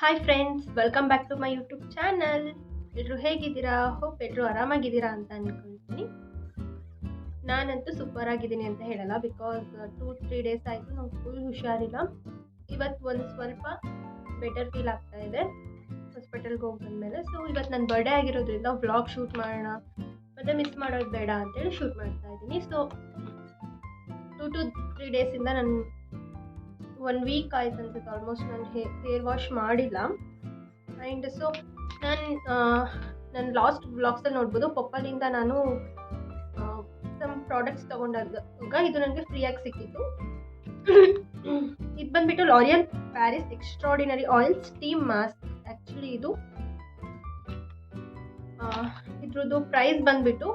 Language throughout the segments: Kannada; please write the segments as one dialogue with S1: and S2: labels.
S1: Hi friends welcome back to my YouTube channel ಎಲ್ಲರೂ ಹೇಗಿದ್ದೀರಾ? ಹೋಪ್ ಎಲ್ಲರೂ ಆರಾಮಾಗಿದ್ದೀರಾ ಅಂತ ಅಂದ್ಕೊಳ್ತೀನಿ ನಾನಂತೂ ಸೂಪರ್ ಆಗಿದ್ದೀನಿ ಅಂತ ಹೇಳಲ್ಲ ಬಿಕಾಸ್ ಟೂ ತ್ರೀ ಡೇಸ್ ಆಯಿತು, ನಂಗೆ ಫುಲ್ ಹುಷಾರಿಲ್ಲ. ಇವತ್ತು ಒಂದು ಸ್ವಲ್ಪ ಬೆಟರ್ ಫೀಲ್ ಆಗ್ತಾ ಇದೆ. ಹಾಸ್ಪಿಟಲ್ಗೆ ಹೋಗಿ ಬಂದಮೇಲೆ ಸೊ ಇವತ್ತು ನನ್ನ ಬರ್ಡೇ ಆಗಿರೋದ್ರಿಂದ ವ್ಲಾಗ್ ಶೂಟ್ ಮಾಡೋಣ. ಮತ್ತು ಮಿಸ್ ಮಾಡೋದು ಬೇಡ ಅಂತೇಳಿ ಶೂಟ್ ಮಾಡ್ತಾ ಇದ್ದೀನಿ. ಸೊ ಟೂ ಟು ತ್ರೀ ಡೇಸಿಂದ ನಾನು ಒನ್ ವೀಕ್ ಆಯ್ತು ಅನ್ಸುತ್ತೆ ಆಲ್ಮೋಸ್ಟ್ ನಾನು ಹೇರ್ ವಾಶ್ ಮಾಡಿಲ್ಲ. ಆ್ಯಂಡ್ ಸೊ ನಾನು ನನ್ನ ಲಾಸ್ಟ್ ಬ್ಲಾಗ್ಸಲ್ಲಿ ನೋಡ್ಬೋದು, ಪಪ್ಪಲಿಂದ ನಾನು ಸಮ್ ಪ್ರಾಡಕ್ಟ್ಸ್ ತೊಗೊಂಡಾಗ ಇದು ನನಗೆ ಫ್ರೀಯಾಗಿ ಸಿಕ್ಕಿತ್ತು. ಇದು ಬಂದುಬಿಟ್ಟು L'Oreal Paris extraordinary oil steam mask actually ಇದು ಇದ್ರದ್ದು ಪ್ರೈಸ್ ಬಂದ್ಬಿಟ್ಟು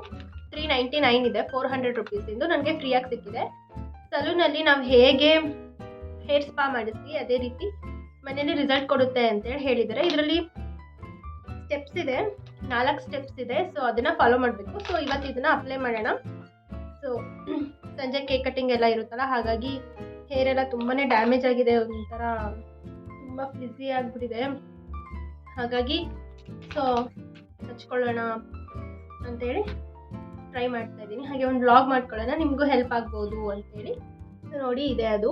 S1: ತ್ರೀ ನೈಂಟಿ ನೈನ್ ಇದೆ ಫೋರ್ ಹಂಡ್ರೆಡ್ ರುಪೀಸಿಂದು ನನಗೆ ಫ್ರೀಯಾಗಿ ಸಿಕ್ಕಿದೆ. ಸಲೂನಲ್ಲಿ ನಾವು ಹೇಗೆ ಹೇರ್ ಸ್ಪಾ ಮಾಡಿಸಿ ಅದೇ ರೀತಿ ಮನೇಲಿ ರಿಸಲ್ಟ್ ಕೊಡುತ್ತೆ ಅಂತೇಳಿ ಹೇಳಿದ್ದಾರೆ. ಇದರಲ್ಲಿ ಸ್ಟೆಪ್ಸ್ ಇದೆ, ನಾಲ್ಕು ಸ್ಟೆಪ್ಸ್ ಇದೆ ಸೊ ಅದನ್ನು ಫಾಲೋ ಮಾಡಬೇಕು. ಸೊ ಇವತ್ತು ಇದನ್ನು ಅಪ್ಲೈ ಮಾಡೋಣ. ಸೊ ಸಂಜೆ ಕೇಕ್ ಕಟ್ಟಿಂಗ್ ಎಲ್ಲ ಇರುತ್ತಲ್ಲ, ಹಾಗಾಗಿ ಹೇರ್ ಎಲ್ಲ ತುಂಬಾ ಡ್ಯಾಮೇಜ್ ಆಗಿದೆ ಒಂಥರ, ತುಂಬ ಫ್ಲಿಝಿ ಆಗಿಬಿಟ್ಟಿದೆ. ಹಾಗಾಗಿ ಸೊ ಹಚ್ಕೊಳ್ಳೋಣ ಅಂತೇಳಿ ಟ್ರೈ ಮಾಡ್ತಾ ಇದ್ದೀನಿ. ಹಾಗೆ ಒಂದು ಬ್ಲಾಗ್ ಮಾಡ್ಕೊಳ್ಳೋಣ, ನಿಮಗೂ ಹೆಲ್ಪ್ ಆಗ್ಬೋದು ಅಂತೇಳಿ ಸೊ ನೋಡಿ, ಇದೆ ಅದು.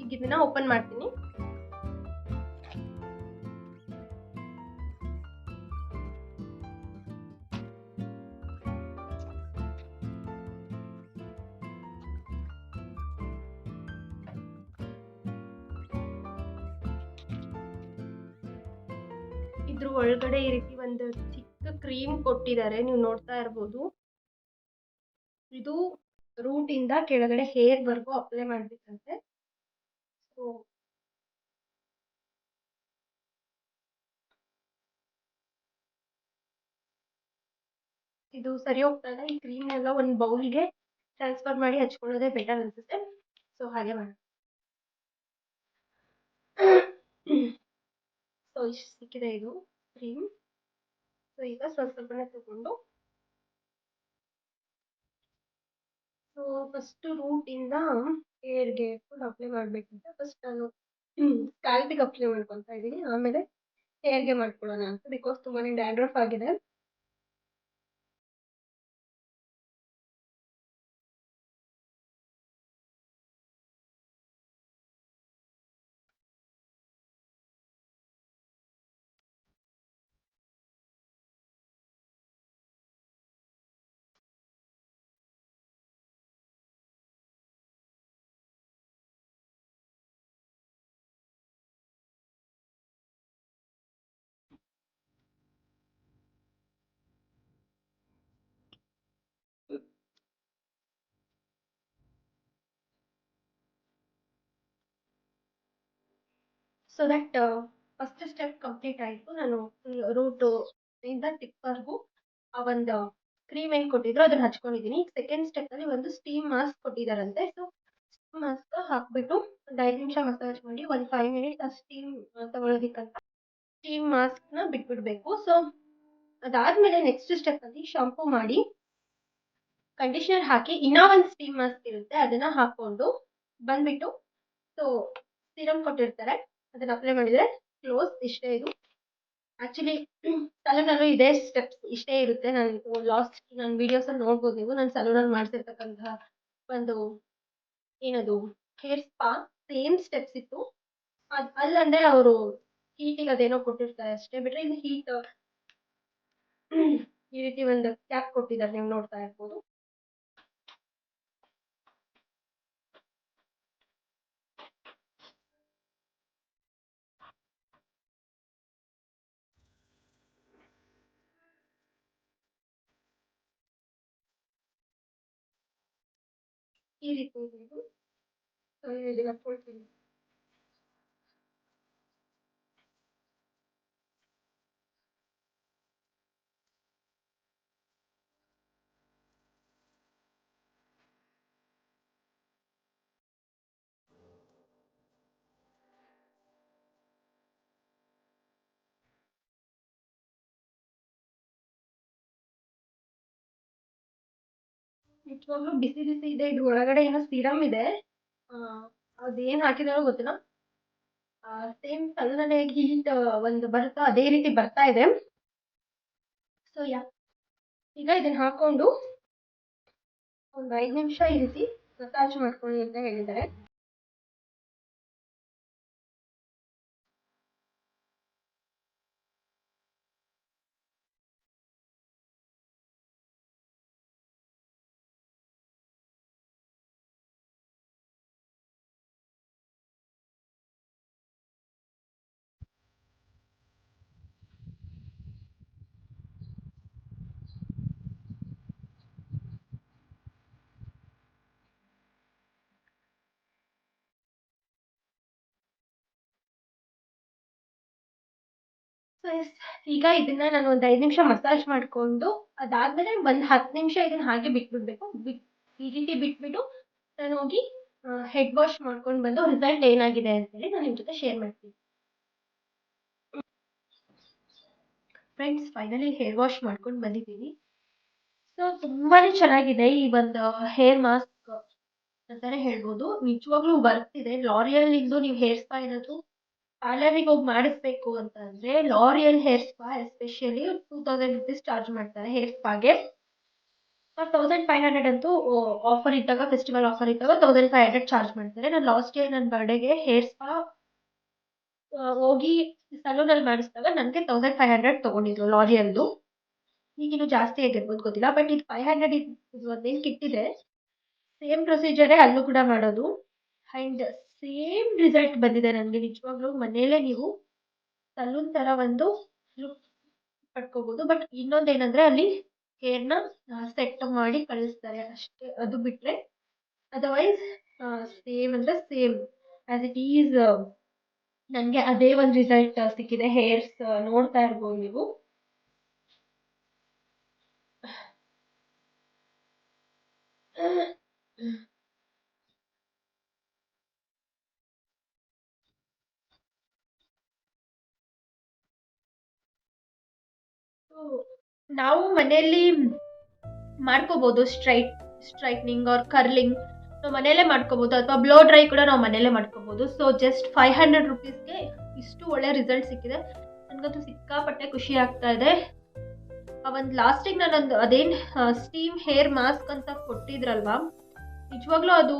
S1: ಈಗ ಇದನ್ನ ಓಪನ್ ಮಾಡ್ತೀನಿ. ಇದ್ರ ಒಳಗಡೆ ಈ ರೀತಿ ಒಂದು ಚಿಕ್ಕ ಕ್ರೀಮ್ ಕೊಟ್ಟಿದ್ದಾರೆ. ನೀವು ನೋಡ್ತಾ ಇರ್ಬೋದು. ಇದು ರೂಟ್ ಇಂದ ಕೆಳಗಡೆ ಹೇರ್ ವರ್ಗು ಅಪ್ಲೈ ಮಾಡಬೇಕಂತೆ. ಸೊ ಇದು ಸರಿ ಹೋಗ್ತಾ ಈ ಕ್ರೀಮ್ ಎಲ್ಲ ಒಂದು ಬೌಲ್ಗೆ ಟ್ರಾನ್ಸ್ಫರ್ ಮಾಡಿ ಹಚ್ಕೊಳ್ಳೋದೇ ಬೆಟರ್ ಅನ್ಸುತ್ತೆ. ಸೊ ಹಾಗೆ ಮಾಡೋಣ. ಸೊ ಇಷ್ಟು ಸಿಕ್ಕಿದೆ ಇದು ಕ್ರೀಮ್ ಸೊ ಈಗ ಸ್ವಲ್ಪ ಸ್ವಲ್ಪನೇ ತಗೊಂಡು ಸೊ ಫಸ್ಟ್ ರೂಟಿಂದ ಹೇರ್ಗೆ ಫುಲ್ ಅಪ್ಲೈ ಮಾಡಬೇಕಂತ ಫಸ್ಟ್ ನಾನು ಸ್ಕ್ಯಾಲ್ಪಿಗೆ ಅಪ್ಲೈ ಮಾಡ್ಕೊತಾ ಇದ್ದೀನಿ. ಆಮೇಲೆ ಹೇರ್ಗೆ ಮಾಡ್ಕೊಳ್ಳೋಣ ಅಂತ ಬಿಕಾಸ್ ತುಂಬಾ ಡ್ಯಾಂಡ್ರಫ್ ಆಗಿದೆ. So that first step complete ಆಯಿತು. ನಾನು ರೂಟು ಇಂದ ಟಿಪ್ಪರ್ಗೂ ಆ ಒಂದು ಕ್ರೀಮ್ ಏನು ಕೊಟ್ಟಿದ್ರು ಅದನ್ನ ಹಚ್ಕೊಂಡಿದ್ದೀನಿ ಸೆಕೆಂಡ್ ಸ್ಟೆಪ್ಪಲ್ಲಿ ಒಂದು ಸ್ಟೀಮ್ ಮಾಸ್ಕ್ ಕೊಟ್ಟಿದ್ದಾರಂತೆ ಸೊ ಸ್ಟೀಮ್ ಮಾಸ್ಕ್ ಹಾಕ್ಬಿಟ್ಟು ಒಂದು ಐದು ನಿಮಿಷ ಮಸಾಜ್ ಮಾಡಿ, ಒಂದು ಫೈವ್ ಮಿನಿಟ್ ಆ ಸ್ಟೀಮ್ ತಗೊಳ್ಳೋದಕ್ಕಂತ ಸ್ಟೀಮ್ ಮಾಸ್ಕ್ನ ಬಿಟ್ಬಿಡ್ಬೇಕು. ಸೊ ಅದಾದ್ಮೇಲೆ ನೆಕ್ಸ್ಟ್ ಸ್ಟೆಪ್ಪಲ್ಲಿ ಶಾಂಪೂ ಮಾಡಿ ಕಂಡೀಷನರ್ ಹಾಕಿ ಇನ್ನೂ ಒಂದು ಸ್ಟೀಮ್ ಮಾಸ್ಕ್ ಇರುತ್ತೆ. ಅದನ್ನ ಹಾಕೊಂಡು ಬಂದ್ಬಿಟ್ಟು ಸೊ ಸಿರಮ್ ಕೊಟ್ಟಿರ್ತಾರೆ. ಅದನ್ನ ಅಪ್ಲೈ ಮಾಡಿದ್ರೆ ಕ್ಲೋಸ್ ಇಷ್ಟೇ ಇದು. ಆಕ್ಚುಲಿ ಸಲೂನಲ್ಲೂ ಇದೇ ಸ್ಟೆಪ್ಸ್ ಇಷ್ಟೇ ಇರುತ್ತೆ. ನಾನು ಲಾಸ್ಟ್ ನನ್ನ ವೀಡಿಯೋಸಲ್ಲಿ ನೋಡ್ಬೋದು ನೀವು. ನಾನು ಸಲೂನಲ್ಲಿ ಮಾಡಿಸಿರ್ತಕ್ಕಂತಹ ಒಂದು ಏನದು ಹೇರ್ ಸ್ಪಾ ಸೇಮ್ ಸ್ಟೆಪ್ಸ್ ಇತ್ತು. ಅದು, ಅಲ್ಲಂದ್ರೆ ಅವರು ಹೀಟಿಗೆ ಅದೇನೋ ಕೊಟ್ಟಿರ್ತಾರೆ ಅಷ್ಟೇ. ಬಿಟ್ರೆ ಇದು ಹೀಟ್ ಈ ರೀತಿ ಒಂದು ಕ್ಯಾಪ್ ಕೊಟ್ಟಿದ್ದಾರೆ, ನೀವು ನೋಡ್ತಾ ಇರ್ಬೋದು. ಈ ರೀತಿ ಇದೆ ಇದು ಸೊ ನಿಜವಾಗ್ಲೂ ಬಿಸಿ ಬಿಸಿ ಇದೆ, ಇದು ಒಳಗಡೆ ಏನೋ ಸಿರಮ್ ಇದೆ. ಅದೇನ್ ಹಾಕಿದಾರೋ ಗೊತ್ತಿಲ್ಲ. ಸೇಮ್ ತಲೆನಲ್ಲೇ ಹೀಟ್ ಒಂದು ಬರ್ತಾ, ಅದೇ ರೀತಿ ಬರ್ತಾ ಇದೆ. ಸೊ ಯಾ, ಈಗ ಇದನ್ನ ಹಾಕೊಂಡು ಒಂದು ಐದು ನಿಮಿಷ ಈ ರೀತಿ ಮಸಾಜ್ ಮಾಡ್ಕೊಳ್ಳಿ ಅಂತ ಹೇಳಿದ್ದಾರೆ. ಸೊ ಎಸ್ ಈಗ ಇದನ್ನ ನಾನು ಒಂದು ಐದು ನಿಮಿಷ ಮಸಾಜ್ ಮಾಡ್ಕೊಂಡು ಅದಾದ್ಮೇಲೆ ಒಂದು ಹತ್ತು ನಿಮಿಷ ಇದನ್ನ ಹಾಗೆ ಬಿಟ್ಬಿಡ್ಬೇಕು. ಬಿಟ್, ಈ ರೀತಿ ಬಿಟ್ಬಿಟ್ಟು ನಾನು ಹೋಗಿ ಹೆಡ್ ವಾಶ್ ಮಾಡ್ಕೊಂಡು ಬಂದು ರಿಸಲ್ಟ್ ಏನಾಗಿದೆ ಅಂತೇಳಿ ನಾನು ನಿಮ್ಮ ಜೊತೆ ಶೇರ್ ಮಾಡ್ತೀನಿ. ಫ್ರೆಂಡ್ಸ್ ಫೈನಲಿ ಹೇರ್ ವಾಶ್ ಮಾಡ್ಕೊಂಡು ಬಂದಿದ್ದೀನಿ. ಸೊ ತುಂಬಾನೇ ಚೆನ್ನಾಗಿದೆ ಈ ಒಂದು ಹೇರ್ ಮಾಸ್ಕ್ ಅಂತಾನೆ ಹೇಳ್ಬೋದು. ನಿಜವಾಗ್ಲೂ ಬರ್ತಿದೆ ಲಾರಿಯಲ್ ಇಂದು ನೀವು ಹೇರ್ ಇರೋದು ಪಾರ್ಲರಿಗೆ ಹೋಗಿ ಮಾಡಿಸ್ಬೇಕು ಅಂತ ಅಂದ್ರೆ L'Oreal hair spa especially two thousand rupees charge ಮಾಡ್ತಾರೆ ಹೇರ್ ಸ್ಪಾಗೆ ತೌಸಂಡ್ ಫೈವ್ ಹಂಡ್ರೆಡ್ ಅಂತೂ ಆಫರ್ ಇದ್ದಾಗ ಫೆಸ್ಟಿವಲ್ ಆಫರ್ ಇದ್ದಾಗ ತೌಸಂಡ್ ಫೈವ್ ಹಂಡ್ರೆಡ್ ಚಾರ್ಜ್ ಮಾಡ್ತಾರೆ. ನಾನು ಲಾಸ್ಟ್ ಇಯರ್ ನನ್ನ ಬರ್ಡೇಗೆ ಹೇರ್ ಸ್ಪಾ ಹೋಗಿ ಸಲೂನಲ್ಲಿ ಮಾಡಿಸಿದಾಗ ನನಗೆ ತೌಸಂಡ್ ಫೈವ್ ಹಂಡ್ರೆಡ್ ತೊಗೊಂಡಿದ್ರು ಲಾರಿಯಲ್ದು ಈಗಿನ್ನು ಜಾಸ್ತಿ ಆಗಿರ್ಬೋದು ಗೊತ್ತಿಲ್ಲ ಬಟ್ ಇದು ಫೈವ್ ಹಂಡ್ರೆಡ್ ಇದು ಒಂದೇನು ಕಿಟ್ಟಿದೆ. ಸೇಮ್ ಪ್ರೊಸೀಜರೇ ಅಲ್ಲೂ ಕೂಡ ಮಾಡೋದು. ಆ್ಯಂಡ್ ಸೇಮ್ ರಿಸಲ್ಟ್ ಬಂದಿದೆ ನನಗೆ. ನಿಜವಾಗ್ಲೂ ಮನೆಯಲ್ಲೇ ನೀವು ಸಲೂನ್ ಥರ ಒಂದು ಲುಕ್ ಪಡ್ಕೋಬೋದು. ಬಟ್ ಇನ್ನೊಂದೇನಂದರೆ ಅಲ್ಲಿ ಹೇರ್ನ ಸೆಟ್ ಮಾಡಿ ಕಳಿಸ್ತಾರೆ ಅಷ್ಟೇ. ಅದು ಬಿಟ್ಟರೆ ಅದರ್ವೈಸ್ ಸೇಮ್ ಅಂದರೆ ಸೇಮ್ ಆ್ಯಸ್ ಇಟ್ ಈಸ್ ನನಗೆ ಅದೇ ಒಂದು ರಿಸಲ್ಟ್ ಸಿಕ್ಕಿದೆ. ಹೇರ್ಸ್ ನೋಡ್ತಾ ಇರ್ಬೋದು ನೀವು. ನಾವು ಮನೆಯಲ್ಲಿ ಮಾಡ್ಕೋಬಹುದು ಸ್ಟ್ರೈಟ್ ಸ್ಟ್ರೈಟ್ನಿಂಗ್ ಆರ್ ಕರ್ಲಿಂಗ್ ನಾವು ಮನೆಯಲ್ಲೇ ಮಾಡ್ಕೋಬಹುದು ಅಥವಾ ಬ್ಲೋ ಡ್ರೈ ಕೂಡ ನಾವು ಮನೆಯಲ್ಲೇ ಮಾಡ್ಕೋಬಹುದು ಸೊ ಜಸ್ಟ್ ಫೈವ್ ಹಂಡ್ರೆಡ್ ರುಪೀಸ್ಗೆ ಇಷ್ಟು ಒಳ್ಳೆ ರಿಸಲ್ಟ್ ಸಿಕ್ಕಿದೆ. ನನಗಂತೂ ಸಿಕ್ಕಾಪಟ್ಟೆ ಖುಷಿ ಆಗ್ತಾ ಇದೆ. ಆ ಒಂದು ಲಾಸ್ಟಿಗೆ ನಾನೊಂದು ಅದೇನು ಸ್ಟೀಮ್ ಹೇರ್ ಮಾಸ್ಕ್ ಅಂತ ಕೊಟ್ಟಿದ್ರಲ್ವಾ? ನಿಜವಾಗ್ಲೂ ಅದು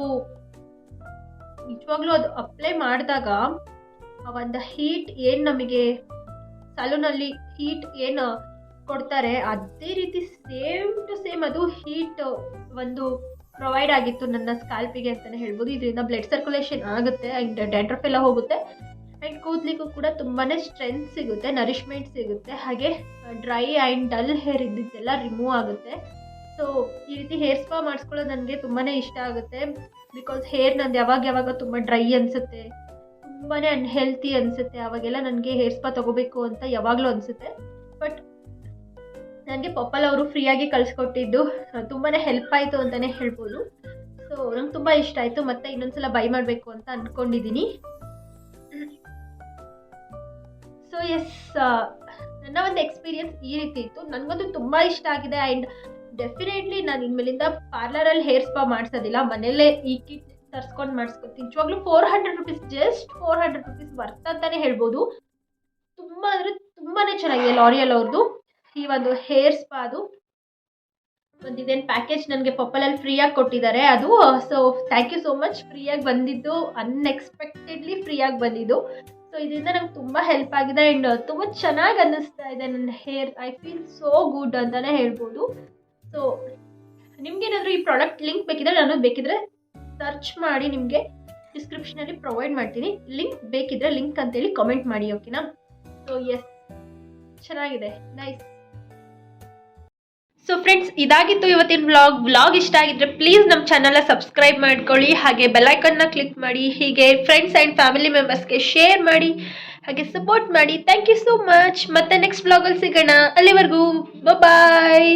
S1: ನಿಜವಾಗ್ಲೂ ಅದು ಅಪ್ಲೈ ಮಾಡಿದಾಗ ಆ ಒಂದು ಹೀಟ್ ಏನು ನಮಗೆ ಸಲೂನಲ್ಲಿ ಹೀಟ್ ಏನು ಕೊಡ್ತಾರೆ. ಅದೇ ರೀತಿ ಸೇಮ್ ಟು ಸೇಮ್ ಅದು ಹೀಟ್ ಒಂದು ಪ್ರೊವೈಡ್ ಆಗಿತ್ತು ನನ್ನ ಸ್ಕಾಲ್ಪಿಗೆ ಅಂತಲೇ ಹೇಳ್ಬೋದು. ಇದರಿಂದ ಬ್ಲಡ್ ಸರ್ಕ್ಯುಲೇಷನ್ ಆಗುತ್ತೆ ಆ್ಯಂಡ್ ಡ್ಯಾಂಡ್ರಫ್ ಎಲ್ಲ ಹೋಗುತ್ತೆ. ಆ್ಯಂಡ್ ಕೂದಲಿಗೂ ಕೂಡ ತುಂಬಾ ಸ್ಟ್ರೆಂತ್ ಸಿಗುತ್ತೆ ನರಿಶ್ಮೆಂಟ್ ಸಿಗುತ್ತೆ. ಹಾಗೆ ಡ್ರೈ ಆ್ಯಂಡ್ ಡಲ್ ಹೇರ್ ಇದ್ದಿದ್ದೆಲ್ಲ ರಿಮೂವ್ ಆಗುತ್ತೆ. ಸೊ ಈ ರೀತಿ ಹೇರ್ ಸ್ಪಾ ಮಾಡಿಸ್ಕೊಳ್ಳೋದು ನನಗೆ ತುಂಬಾ ಇಷ್ಟ ಆಗುತ್ತೆ. ಬಿಕಾಸ್ ಹೇರ್ ನಂದು ಯಾವಾಗ ಯಾವಾಗ ತುಂಬ ಡ್ರೈ ಅನಿಸುತ್ತೆ ತುಂಬಾ ಅನ್ಹೆಲ್ತಿ ಅನಿಸುತ್ತೆ. ಆವಾಗೆಲ್ಲ ನನಗೆ ಹೇರ್ ಸ್ಪಾ ತೊಗೋಬೇಕು ಅಂತ ಯಾವಾಗಲೂ ಅನಿಸುತ್ತೆ. ಬಟ್ ನನಗೆ ಪಪ್ಪಲ್ ಅವರು ಫ್ರೀಯಾಗಿ ಕಳಿಸ್ಕೊಟ್ಟಿದ್ದು. ತುಂಬಾ ಹೆಲ್ಪ್ ಆಯಿತು ಅಂತಲೇ ಹೇಳ್ಬೋದು. ಸೊ ನಂಗೆ ತುಂಬ ಇಷ್ಟ ಆಯಿತು. ಮತ್ತೆ ಇನ್ನೊಂದ್ಸಲ ಬೈ ಮಾಡಬೇಕು ಅಂತ ಅಂದ್ಕೊಂಡಿದ್ದೀನಿ ಸೊ ಎಸ್ ನನ್ನ ಒಂದು ಎಕ್ಸ್ಪೀರಿಯನ್ಸ್ ಈ ರೀತಿ ಇತ್ತು. ನನಗಂತೂ ತುಂಬ ಇಷ್ಟ ಆಗಿದೆ ಆ್ಯಂಡ್ ಡೆಫಿನೆಟ್ಲಿ ನಾನು ಇನ್ಮೇಲಿಂದ ಪಾರ್ಲರಲ್ಲಿ ಹೇರ್ ಸ್ಪಾ ಮಾಡಿಸೋದಿಲ್ಲ. ಮನೆಯಲ್ಲೇ ಈ ಕಿಟ್ ತರ್ಸ್ಕೊಂಡು ಮಾಡಿಸ್ಕೊತೀನಿ. ನಿಜವಾಗ್ಲೂ four hundred rupees just four hundred rupees worth ಅಂತಲೇ ಹೇಳ್ಬೋದು. ತುಂಬ ಅಂದರೆ ತುಂಬಾ ಚೆನ್ನಾಗಿದೆ ಲಾರಿಯಲ್ ಅವ್ರದ್ದು ಈ ಒಂದು ಹೇರ್ ಸ್ಪಾ ಅದು ಇದೇನು ಪ್ಯಾಕೇಜ್ ನನಗೆ ಪಪ್ಪಲಲ್ಲಿ ಫ್ರೀಯಾಗಿ ಕೊಟ್ಟಿದ್ದಾರೆ. ಅದು so thank you so much ಫ್ರೀಯಾಗಿ ಬಂದಿದ್ದು ಅನ್ಎಕ್ಸ್ಪೆಕ್ಟೆಡ್ಲಿ ಫ್ರೀಯಾಗಿ ಬಂದಿದ್ದು. ಸೊ ಇದರಿಂದ ನಂಗೆ ತುಂಬ ಹೆಲ್ಪ್ ಆಗಿದೆ. ಆ್ಯಂಡ್ ತುಂಬ ಚೆನ್ನಾಗಿ ಅನ್ನಿಸ್ತಾ ಇದೆ ನನ್ನ hair I feel so good ಅಂತಲೇ ಹೇಳ್ಬೋದು. ಸೊ ನಿಮ್ಗೇನಾದರೂ ಈ ಪ್ರಾಡಕ್ಟ್ ಲಿಂಕ್ ಬೇಕಿದ್ರೆ ನಾನು ಬೇಕಿದ್ರೆ ಸರ್ಚ್ ಮಾಡಿ ನಿಮಗೆ ಡಿಸ್ಕ್ರಿಪ್ಷನಲ್ಲಿ ಪ್ರೊವೈಡ್ ಮಾಡ್ತೀನಿ. ಲಿಂಕ್ ಬೇಕಿದ್ರೆ ಲಿಂಕ್ ಅಂತೇಳಿ ಕಾಮೆಂಟ್ ಮಾಡಿ ಓಕೆನಾ ಸೊ ಎಸ್ ಚೆನ್ನಾಗಿದೆ. ನೈಸ್ ಸೊ ಫ್ರೆಂಡ್ಸ್ ಇದಾಗಿತ್ತು ಇವತ್ತಿನ ವ್ಲಾಗ್ ವ್ಲಾಗ್ ಇಷ್ಟ ಆಗಿದ್ರೆ ಪ್ಲೀಸ್ ನಮ್ಮ ಚಾನಲ್ನ ಸಬ್ಸ್ಕ್ರೈಬ್ ಮಾಡ್ಕೊಳ್ಳಿ. ಹಾಗೆ ಬೆಲೈಕನ್ನ ಕ್ಲಿಕ್ ಮಾಡಿ. ಹೀಗೆ ಫ್ರೆಂಡ್ಸ್ ಆ್ಯಂಡ್ ಫ್ಯಾಮಿಲಿ ಮೆಂಬರ್ಸ್ಗೆ ಶೇರ್ ಮಾಡಿ. ಹಾಗೆ ಸಪೋರ್ಟ್ ಮಾಡಿ. ಥ್ಯಾಂಕ್ ಯು ಸೋ ಮಚ್ ಮತ್ತೆ ನೆಕ್ಸ್ಟ್ ವ್ಲಾಗಲ್ಲಿ ಸಿಗೋಣ. ಅಲ್ಲಿವರೆಗೂ ಬಾಯ್